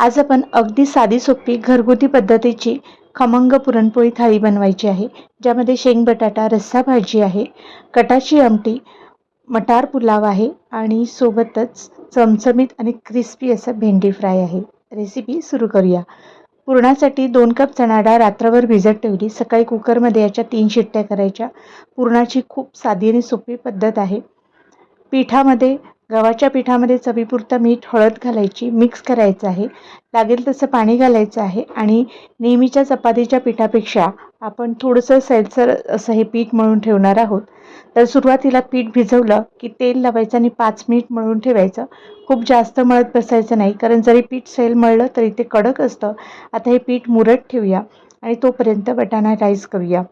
आज आपण अगदी साधी सोपी घरगुती पद्धतीची खमंग पुरणपोळी थाळी बनवायची आहे ज्यामध्ये शेंग बटाटा रस्सा भाजी आहे कटाची आमटी मटार पुलाव आहे आणि सोबतच चमचमीत आणि क्रिस्पी असं भेंडी फ्राय आहे. रेसिपी सुरू करूया. पुरणासाठी दोन कप चणा डाळ रात्रभर भिजत ठेवली. सकाळी कुकरमध्ये याच्या तीन शिट्ट्या करायच्या. पुरणाची खूप साधी आणि सोपी पद्धत आहे. पिठामध्ये गव्हाच्या पिठामध्ये चवीपुरतं मीठ हळद घालायची मिक्स करायचं आहे. लागेल तसं पाणी घालायचं आहे आणि नेहमीच्या चपातीच्या पिठापेक्षा आपण थोडंसं सैलसर असं हे पीठ मळून ठेवणार आहोत. तर सुरुवातीला पीठ भिजवलं की तेल लावायचं आणि पाच मिनिट मळून ठेवायचं. खूप जास्त मळत बसायचं नाही कारण जरी पीठ सैल मळलं तरी ते कडक असतं. आता हे पीठ मुरत ठेवूया आणि तोपर्यंत बटाणा राईस करूया.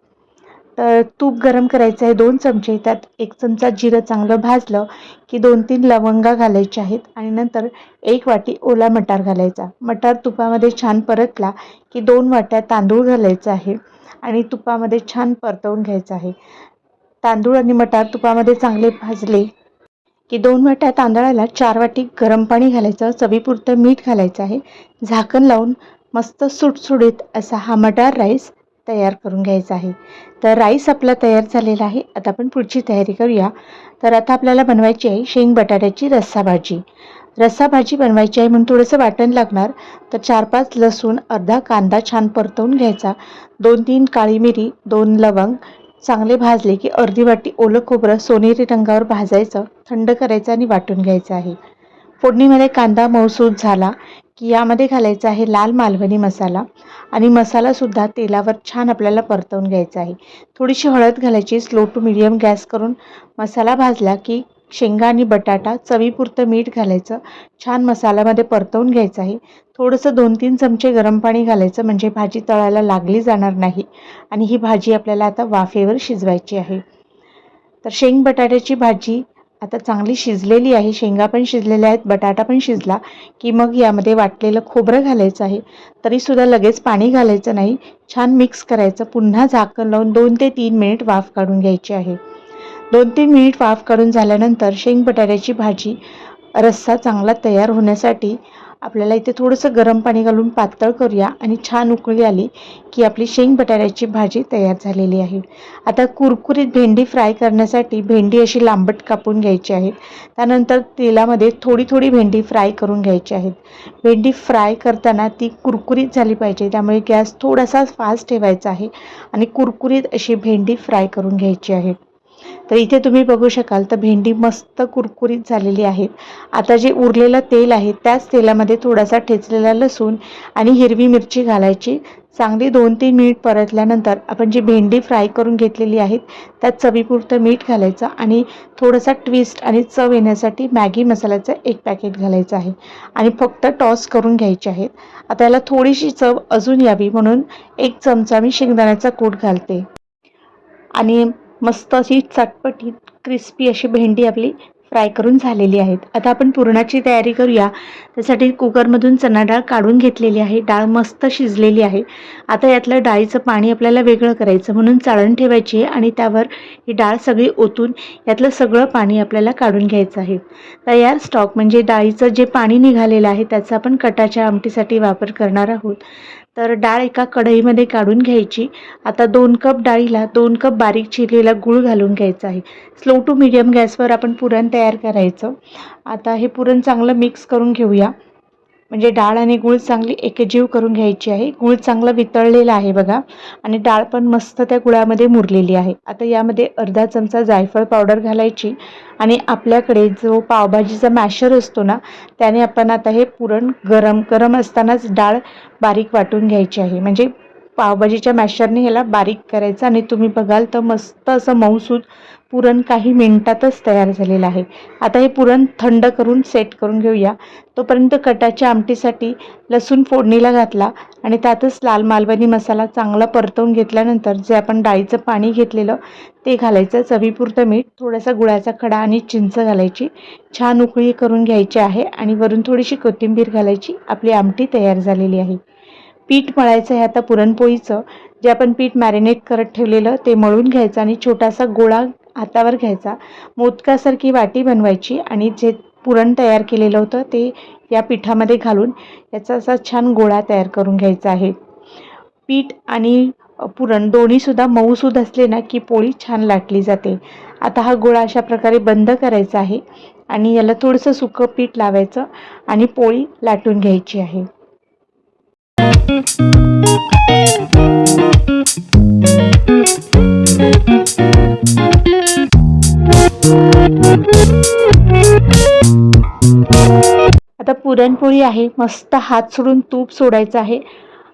तर तूप गरम करायचं आहे दोन चमचे त्यात एक चमचा जिरं चांगलं भाजलं की दोन तीन लवंगा घालायच्या आहेत आणि नंतर एक वाटी ओला मटार घालायचा. मटार तुपामध्ये छान परतला की दोन वाट्या तांदूळ घालायचा आहे आणि तुपामध्ये छान परतवून घ्यायचं आहे. तांदूळ आणि मटार तुपामध्ये चांगले भाजले की दोन वाट्या तांदळाला चार वाटी गरम पाणी घालायचं चवीपुरतं मीठ घालायचं आहे. झाकण लावून मस्त सुटसुडीत असा हा मटार राईस तयार करून घ्यायचा आहे. तर राईस आपला तयार झालेला आहे. आता आपण पुढची तयारी करूया. तर आता आपल्याला बनवायची आहे शेंग बटाट्याची रस्सा भाजी. रस्सा भाजी बनवायची आहे म्हणून थोडंसं वाटण लागणार. तर चार पाच लसूण अर्धा कांदा छान परतवून घ्यायचा. दोन तीन काळी मिरी दोन लवंग चांगले भाजले की अर्धी वाटी ओलं खोबरं सोनेरी रंगावर भाजायचं थंड करायचं आणि वाटून घ्यायचं आहे. फोडणीमध्ये कांदा मऊसूद झाला. की यामध्ये घालायचा आहे लाल मालवणी मसाला आणि मसालासुद्धा तेलावर छान आपल्याला परतवून घ्यायचा आहे. थोडीशी हळद घालायची स्लो टू मिडियम गॅस करून मसाला भाजला की शेंगा आणि बटाटा चवीपुरतं मीठ घालायचं छान मसाल्यामध्ये परतवून घ्यायचं आहे. थोडंसं दोन तीन चमचे गरम पाणी घालायचं म्हणजे भाजी तळायला लागली जाणार नाही आणि ही भाजी आपल्याला आता वाफेवर शिजवायची आहे. तर शेंग बटाट्याची भाजी आता चांगली शिजलेली आहे शेंगा पण शिजलेल्या आहेत बटाटा पण शिजला की मग यामध्ये वाटलेलं खोबरं घालायचं आहे. तरीसुद्धा लगेच पाणी घालायचं नाही. छान मिक्स करायचं. पुन्हा झाकण लावून दोन ते तीन मिनिट वाफ काढून घ्यायची आहे. दोन तीन मिनिट वाफ काढून झाल्यानंतर शेंग बटाट्याची भाजी रस्सा चांगला तयार होण्यासाठी आपल्याला इथे थोडंसं गरम पाणी घालून पातळ करूया आणि छान उकळी आली की आपली शेंग बटाट्याची भाजी तयार झालेली आहे. आता कुरकुरीत भेंडी फ्राय करण्यासाठी भेंडी अशी लांबट कापून घ्यायची आहे. त्यानंतर तेलामध्ये थोडी थोडी भेंडी फ्राय करून घ्यायची आहेत भेंडी फ्राय करताना ती कुरकुरीत झाली पाहिजे त्यामुळे गॅस थोडासा फास्ट ठेवायचा आहे आणि कुरकुरीत अशी भेंडी फ्राय करून घ्यायची आहे. तर इथे तुम्ही बघू शकाल तर भेंडी मस्त कुरकुरीत झालेली आहे आता जे उरलेलं तेल आहे त्याच तेलामध्ये थोडासा ठेचलेला लसूण आणि हिरवी मिरची घालायची. चांगली दोन तीन मिनिट परतल्यानंतर आपण जी भेंडी फ्राय करून घेतलेली आहेत त्यात चवीपुरतं मीठ घालायचं आणि थोडासा ट्विस्ट आणि चव येण्यासाठी मॅगी मसाल्याचं एक पॅकेट घालायचं आहे. आणि फक्त टॉस करून घ्यायचे आहेत. आता याला थोडीशी चव अजून यावी म्हणून एक चमचा मी शेंगदाण्याचा कूट घालते. आणि मस्त अशी चटपटीत क्रिस्पी अशी भेंडी आपली फ्राय करून झालेली आहेत. आता आपण पुरणाची तयारी करूया. त्यासाठी कुकरमधून चणा डाळ काढून घेतलेली आहे. डाळ मस्त शिजलेली आहे. आता यातलं डाळीचं पाणी आपल्याला वेगळं करायचं. म्हणून चाळण ठेवायची आहे आणि त्यावर ही डाळ सगळी ओतून यातलं सगळं पाणी आपल्याला काढून घ्यायचं आहे. तयार स्टॉक म्हणजे डाळीचं जे पाणी निघालेलं आहे त्याचा आपण कटाच्या आमटीसाठी वापर करणार आहोत. तर डाळ एका कढईमध्ये काढून घ्यायची. आता दोन कप डाळीला दोन कप बारीक चिरलेला गूळ घालून घ्यायचा आहे. स्लो टू मिडियम गॅसवर आपण पुरण तयार करायचं. आता हे पुरण चांगलं मिक्स करून घेऊया. म्हणजे डाळ आणि गूळ चांगली एकजीव करून घ्यायची आहे. गूळ चांगलं वितळलेलं आहे बघा. आणि डाळ पण मस्त त्या गुळामध्ये मुरलेली आहे. आता यामध्ये अर्धा चमचा जायफळ पावडर घालायची. आणि आपल्याकडे जो पावभाजीचा मॅशर असतो ना त्याने आपण आता हे पुरण गरम गरम असतानाच डाळ बारीक वाटून घ्यायची आहे. म्हणजे पावभाजीच्या मॅशरने ह्याला बारीक करायचं आणि तुम्ही बघाल तर मस्त असं मऊसूद पुरण काही मिनटातच तयार झालेलं आहे. आता हे पुरण थंड करून सेट करून घेऊया. तोपर्यंत कटाच्या आमटीसाठी लसूण फोडणीला घातला आणि त्यातच लाल मालवणी मसाला चांगला परतवून घेतल्यानंतर जे आपण डाळीचं पाणी घेतलेलं ते घालायचं. चवीपुरतं मीठ थोडासा गुळाचा खडा आणि चिंच घालायची. छान उकळी करून घ्यायची आहे आणि वरून थोडीशी कोथिंबीर घालायची. आपली आमटी तयार झालेली आहे. पीठ मळायचं आहे आता पुरणपोळीचं. जे आपण पीठ मॅरिनेट करत ठेवलेलं ते मळून घ्यायचं आणि छोटासा गोळा हातावर घ्यायचा. मोदकासारखी वाटी बनवायची आणि जे पुरण तयार केलेलं होतं ते या पिठामध्ये घालून याचा असा छान गोळा तयार करून घ्यायचा आहे. पीठ आणि पुरण दोन्हीसुद्धा मऊसूद असले ना की पोळी छान लाटली जाते. आता हा गोळा अशा प्रकारे बंद करायचा आहे आणि याला थोडंसं सुकं पीठ लावायचं आणि पोळी लाटून घ्यायची आहे. आता पुरणपोळी आहे. मस्त हात सोडून तूप सोडायचं आहे.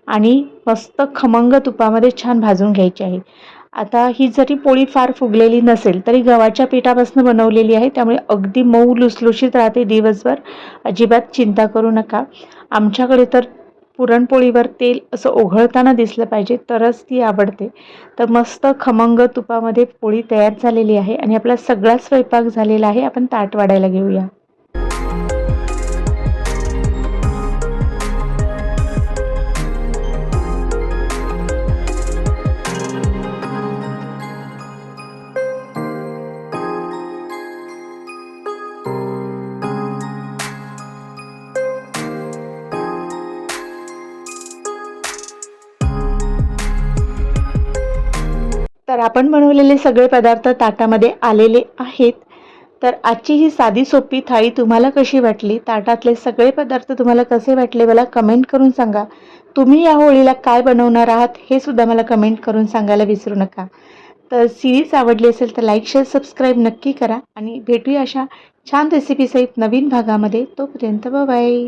आणि मस्त खमंग तुपामध्ये छान भाजून घ्यायची आहे. आता ही जरी पोळी फार फुगलेली नसेल तरी गव्हाच्या पिठापासून बनवलेली आहे. त्यामुळे अगदी मऊ लुसलुशीत राहते दिवसभर. अजिबात चिंता करू नका. आमच्याकडे तर पुरणपोळीवर तेल असं ओघळताना दिसलं पाहिजे तरच ती आवडते. तर मस्त खमंग तुपामध्ये पोळी तयार झालेली आहे आणि आपला सगळा स्वयंपाक झालेला आहे. आपण ताट वाढायला घेऊया. तर आपण बनवलेले सगळे पदार्थ ताटामध्ये आलेले आहेत. तर आजची ही साधी सोपी थाळी तुम्हाला कशी वाटली? ताटातले सगळे पदार्थ तुम्हाला कसे वाटले? मला कमेंट करून सांगा. तुम्ही या होळीला काय बनवणार आहात? हे सुद्धा मला कमेंट करून सांगायला विसरू नका. तर सिरीज आवडली असेल तर लाईक शेअर सबस्क्राईब नक्की करा. आणि भेटूया अशा छान रेसिपीसहित नवीन भागामध्ये. तोपर्यंत बाय